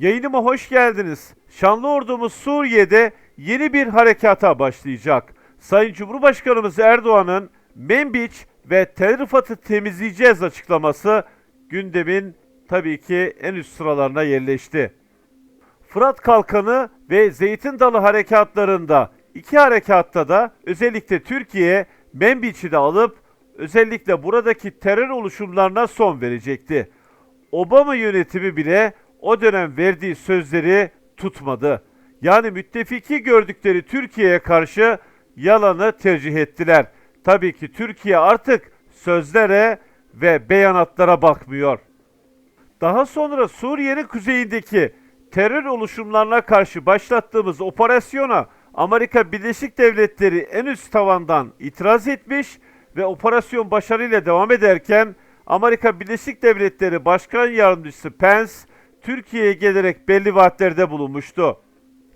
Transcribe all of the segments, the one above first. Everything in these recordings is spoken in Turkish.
Yayınıma hoş geldiniz. Şanlı ordumuz Suriye'de yeni bir harekata başlayacak. Sayın Cumhurbaşkanımız Erdoğan'ın Menbiç ve Tel Rifat'ı temizleyeceğiz açıklaması gündemin tabii ki en üst sıralarına yerleşti. Fırat Kalkanı ve Zeytin Dalı harekatlarında iki harekatta da özellikle Türkiye Menbiç'i de alıp özellikle buradaki terör oluşumlarına son verecekti. Obama yönetimi bile o dönem verdiği sözleri tutmadı. Yani müttefiki gördükleri Türkiye'ye karşı yalanı tercih ettiler. Tabii ki Türkiye artık sözlere ve beyanatlara bakmıyor. Daha sonra Suriye'nin kuzeyindeki terör oluşumlarına karşı başlattığımız operasyona Amerika Birleşik Devletleri en üst tavandan itiraz etmiş ve operasyon başarıyla devam ederken Amerika Birleşik Devletleri Başkan Yardımcısı Pence Türkiye'ye gelerek belli vaatlerde bulunmuştu.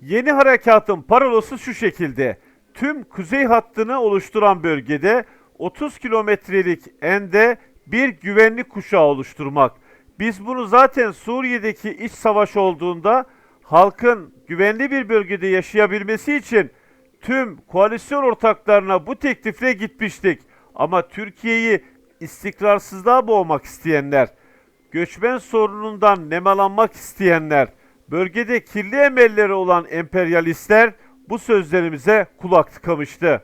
Yeni harekatın parolosu şu şekilde. Tüm kuzey hattını oluşturan bölgede 30 kilometrelik ende bir güvenlik kuşağı oluşturmak. Biz bunu zaten Suriye'deki iç savaş olduğunda halkın güvenli bir bölgede yaşayabilmesi için tüm koalisyon ortaklarına bu teklifle gitmiştik. Ama Türkiye'yi istikrarsızlığa boğmak isteyenler, göçmen sorunundan nemalanmak isteyenler, bölgede kirli emelleri olan emperyalistler bu sözlerimize kulak tıkamıştı.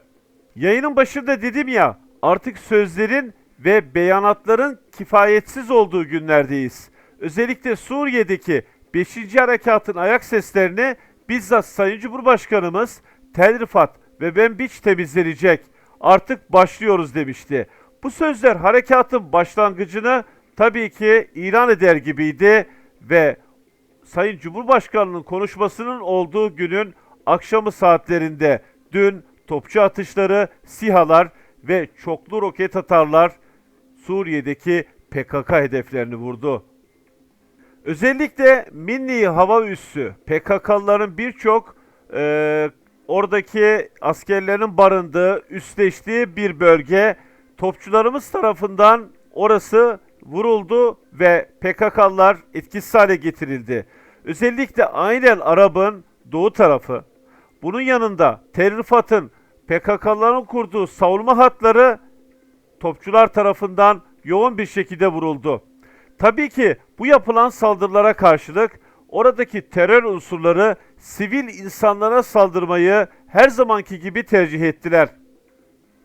Yayının başında dedim ya, artık sözlerin ve beyanatların kifayetsiz olduğu günlerdeyiz. Özellikle Suriye'deki 5. harekatın ayak seslerini bizzat Sayın Cumhurbaşkanımız Tel Rifat ve Benbiç temizlenecek. Artık başlıyoruz demişti. Bu sözler harekatın başlangıcını tabii ki ilan eder gibiydi ve Sayın Cumhurbaşkanı'nın konuşmasının olduğu günün akşamı saatlerinde dün topçu atışları, sihalar ve çoklu roket atarlar Suriye'deki PKK hedeflerini vurdu. Özellikle Minni hava üssü PKK'lıların birçok e, oradaki askerlerin barındığı, üsleştiği bir bölge topçularımız tarafından orası vuruldu ve PKK'lılar etkisiz hale getirildi. Özellikle aynen Arap'ın doğu tarafı. Bunun yanında Tel Rifat'ın PKK'ların kurduğu savunma hatları topçular tarafından yoğun bir şekilde vuruldu. Tabii ki bu yapılan saldırılara karşılık oradaki terör unsurları sivil insanlara saldırmayı her zamanki gibi tercih ettiler.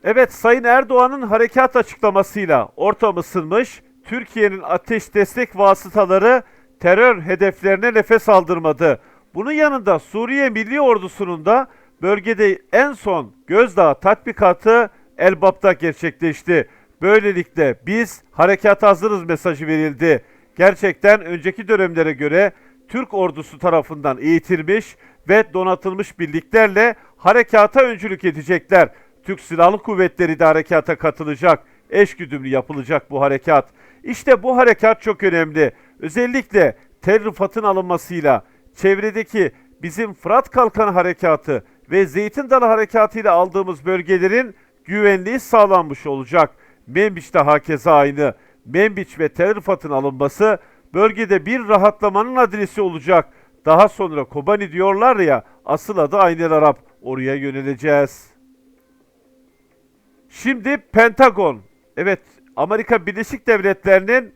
Evet Sayın Erdoğan'ın harekat açıklamasıyla ortam ısınmış, Türkiye'nin ateş destek vasıtaları terör hedeflerine nefes aldırmadı. Bunun yanında Suriye Milli Ordusu'nun da bölgede en son gözdağı tatbikatı Elbap'ta gerçekleşti. Böylelikle biz harekat hazırız mesajı verildi. Gerçekten önceki dönemlere göre Türk ordusu tarafından eğitilmiş ve donatılmış birliklerle harekata öncülük edecekler. Türk Silahlı Kuvvetleri de harekata katılacak. Eşgüdümlü yapılacak bu harekat. İşte bu harekat çok önemli. Özellikle Tel Rifat'ın alınmasıyla çevredeki bizim Fırat Kalkanı Harekatı ve Zeytin Dalı Harekatı ile aldığımız bölgelerin güvenliği sağlanmış olacak. Menbiç'te hakeza aynı. Menbiç ve Tel Rifat'ın alınması bölgede bir rahatlamanın adresi olacak. Daha sonra Kobani diyorlar ya asıl adı Aynel Arap. Oraya yöneleceğiz. Şimdi Pentagon. Evet Amerika Birleşik Devletleri'nin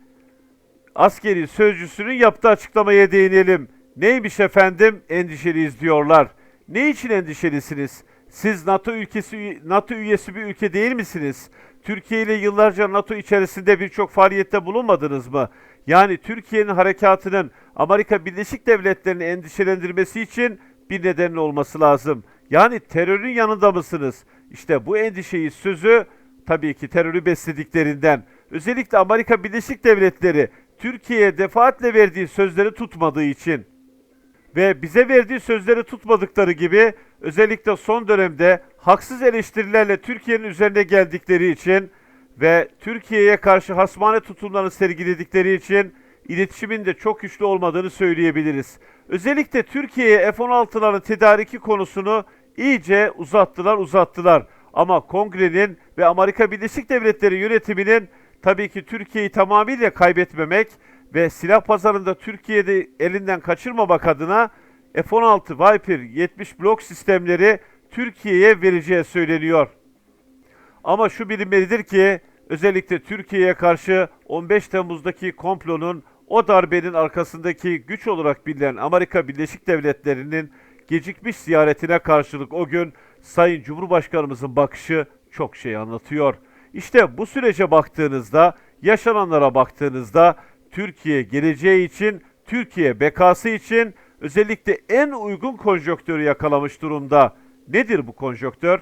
askeri sözcüsünün yaptığı açıklamaya değinelim. Neymiş efendim? Endişeliyiz diyorlar. Ne için endişelisiniz? Siz NATO ülkesi NATO üyesi bir ülke değil misiniz? Türkiye ile yıllarca NATO içerisinde birçok faaliyette bulunmadınız mı? Yani Türkiye'nin harekatının Amerika Birleşik Devletleri'ni endişelendirmesi için bir neden olması lazım. Yani terörün yanında mısınız? İşte bu endişeyi sözü tabii ki terörü beslediklerinden. Özellikle Amerika Birleşik Devletleri Türkiye'ye defaatle verdiği sözleri tutmadığı için ve bize verdiği sözleri tutmadıkları gibi özellikle son dönemde haksız eleştirilerle Türkiye'nin üzerine geldikleri için ve Türkiye'ye karşı hasmane tutumlarını sergiledikleri için iletişimin de çok güçlü olmadığını söyleyebiliriz. Özellikle Türkiye'ye F-16'ların tedariki konusunu iyice uzattılar uzattılar. Ama kongrenin ve Amerika Birleşik Devletleri yönetiminin tabii ki Türkiye'yi tamamıyla kaybetmemek ve silah pazarında Türkiye'de elinden kaçırmamak adına F-16 Viper 70 blok sistemleri Türkiye'ye vereceği söyleniyor. Ama şu bilinmelidir ki özellikle Türkiye'ye karşı 15 Temmuz'daki komplonun o darbenin arkasındaki güç olarak bilinen Amerika Birleşik Devletleri'nin gecikmiş ziyaretine karşılık o gün Sayın Cumhurbaşkanımızın bakışı çok şey anlatıyor. İşte bu sürece baktığınızda, yaşananlara baktığınızda Türkiye geleceği için, Türkiye bekası için özellikle en uygun konjonktörü yakalamış durumda. Nedir bu konjonktör?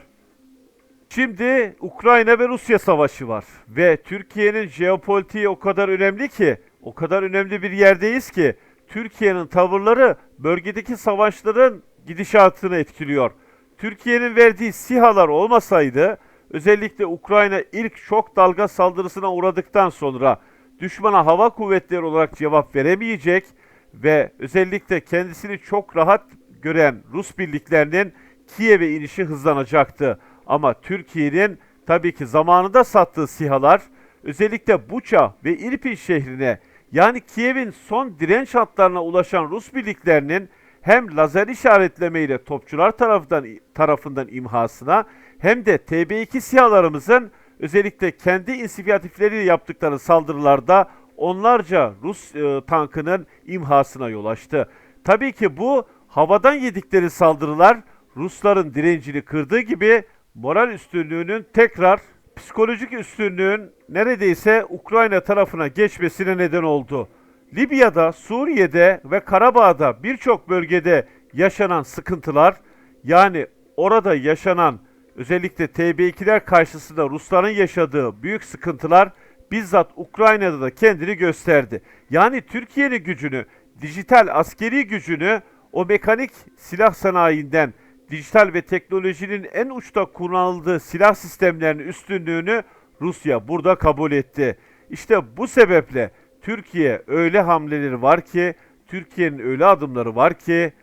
Şimdi Ukrayna ve Rusya savaşı var ve Türkiye'nin jeopolitiği o kadar önemli ki, o kadar önemli bir yerdeyiz ki Türkiye'nin tavırları bölgedeki savaşların gidişatını etkiliyor. Türkiye'nin verdiği sihalar olmasaydı özellikle Ukrayna ilk şok dalga saldırısına uğradıktan sonra düşmana hava kuvvetleri olarak cevap veremeyecek ve özellikle kendisini çok rahat gören Rus birliklerinin Kiev'e inişi hızlanacaktı. Ama Türkiye'nin tabii ki zamanında sattığı sihalar özellikle Buça ve İrpin şehrine yani Kiev'in son direnç hatlarına ulaşan Rus birliklerinin hem lazer işaretlemeyle topçular tarafından tarafından imhasına hem de TB2 sihalarımızın özellikle kendi inisiyatifleriyle yaptıkları saldırılarda onlarca Rus e, tankının imhasına yol açtı. Tabii ki bu havadan yedikleri saldırılar Rusların direncini kırdığı gibi moral üstünlüğünün tekrar psikolojik üstünlüğün neredeyse Ukrayna tarafına geçmesine neden oldu. Libya'da, Suriye'de ve Karabağ'da birçok bölgede yaşanan sıkıntılar yani orada yaşanan özellikle TB2'ler karşısında Rusların yaşadığı büyük sıkıntılar bizzat Ukrayna'da da kendini gösterdi. Yani Türkiye'nin gücünü, dijital askeri gücünü o mekanik silah sanayinden dijital ve teknolojinin en uçta kullanıldığı silah sistemlerinin üstünlüğünü Rusya burada kabul etti. İşte bu sebeple Türkiye öyle hamleleri var ki, Türkiye'nin öyle adımları var ki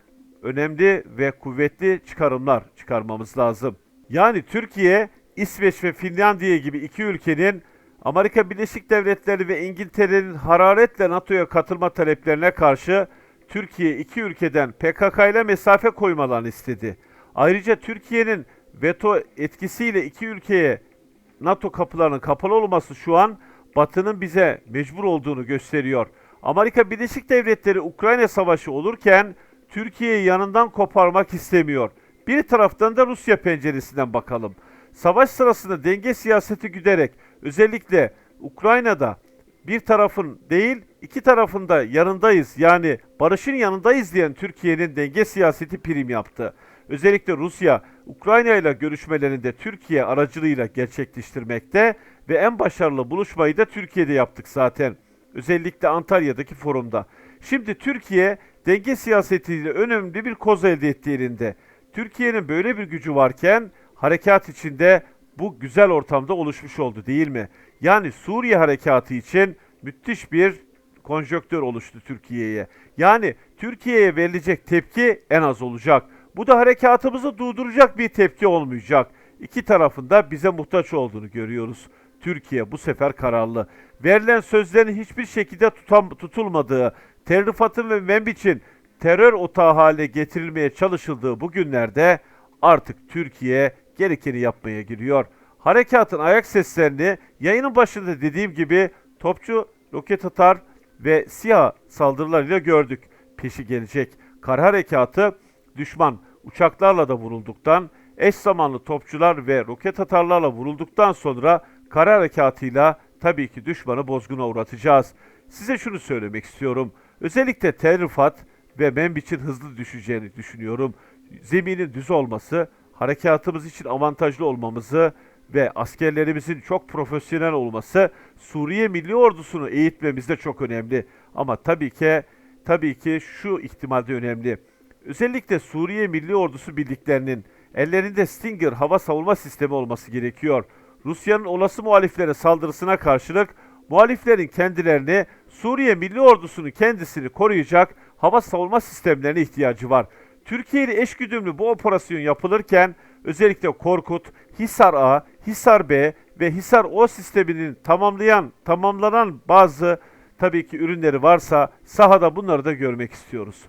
önemli ve kuvvetli çıkarımlar çıkarmamız lazım. Yani Türkiye, İsveç ve Finlandiya gibi iki ülkenin Amerika Birleşik Devletleri ve İngiltere'nin hararetle NATO'ya katılma taleplerine karşı Türkiye iki ülkeden PKK ile mesafe koymalarını istedi. Ayrıca Türkiye'nin veto etkisiyle iki ülkeye NATO kapılarının kapalı olması şu an Batı'nın bize mecbur olduğunu gösteriyor. Amerika Birleşik Devletleri Ukrayna Savaşı olurken Türkiye'yi yanından koparmak istemiyor. Bir taraftan da Rusya penceresinden bakalım. Savaş sırasında denge siyaseti güderek özellikle Ukrayna'da bir tarafın değil iki tarafın da yanındayız yani barışın yanındayız diyen Türkiye'nin denge siyaseti prim yaptı. Özellikle Rusya, Ukrayna ile görüşmelerinde Türkiye aracılığıyla gerçekleştirmekte ve en başarılı buluşmayı da Türkiye'de yaptık zaten. Özellikle Antalya'daki forumda. Şimdi Türkiye denge siyasetiyle önemli bir koz elde ettiğinde, Türkiye'nin böyle bir gücü varken harekat içinde bu güzel ortamda oluşmuş oldu değil mi? Yani Suriye harekatı için müthiş bir konjöktör oluştu Türkiye'ye. Yani Türkiye'ye verilecek tepki en az olacak. Bu da harekatımızı durduracak bir tepki olmayacak. İki tarafında bize muhtaç olduğunu görüyoruz. Türkiye bu sefer kararlı. Verilen sözlerin hiçbir şekilde tutam, tutulmadığı, Terrifat'ın ve Membiç'in terör otağı haline getirilmeye çalışıldığı bu günlerde artık Türkiye gerekeni yapmaya giriyor. Harekatın ayak seslerini yayının başında dediğim gibi topçu, roket atar ve siyah saldırılarıyla gördük. Peşi gelecek. Kar harekatı düşman uçaklarla da vurulduktan, eş zamanlı topçular ve roket atarlarla vurulduktan sonra kara harekatıyla tabii ki düşmanı bozguna uğratacağız. Size şunu söylemek istiyorum. Özellikle Tel Rifat ve Membiç'in hızlı düşeceğini düşünüyorum. Zeminin düz olması, harekatımız için avantajlı olmamızı ve askerlerimizin çok profesyonel olması Suriye Milli Ordusunu eğitmemizde çok önemli. Ama tabii ki tabii ki şu ihtimalde önemli. Özellikle Suriye Milli Ordusu birliklerinin ellerinde Stinger hava savunma sistemi olması gerekiyor. Rusya'nın olası muhaliflere saldırısına karşılık muhaliflerin kendilerini Suriye Milli Ordusu'nun kendisini koruyacak hava savunma sistemlerine ihtiyacı var. Türkiye ile eşgüdümlü bu operasyon yapılırken özellikle Korkut, Hisar A, Hisar B ve Hisar O sisteminin tamamlayan, tamamlanan bazı tabii ki ürünleri varsa sahada bunları da görmek istiyoruz.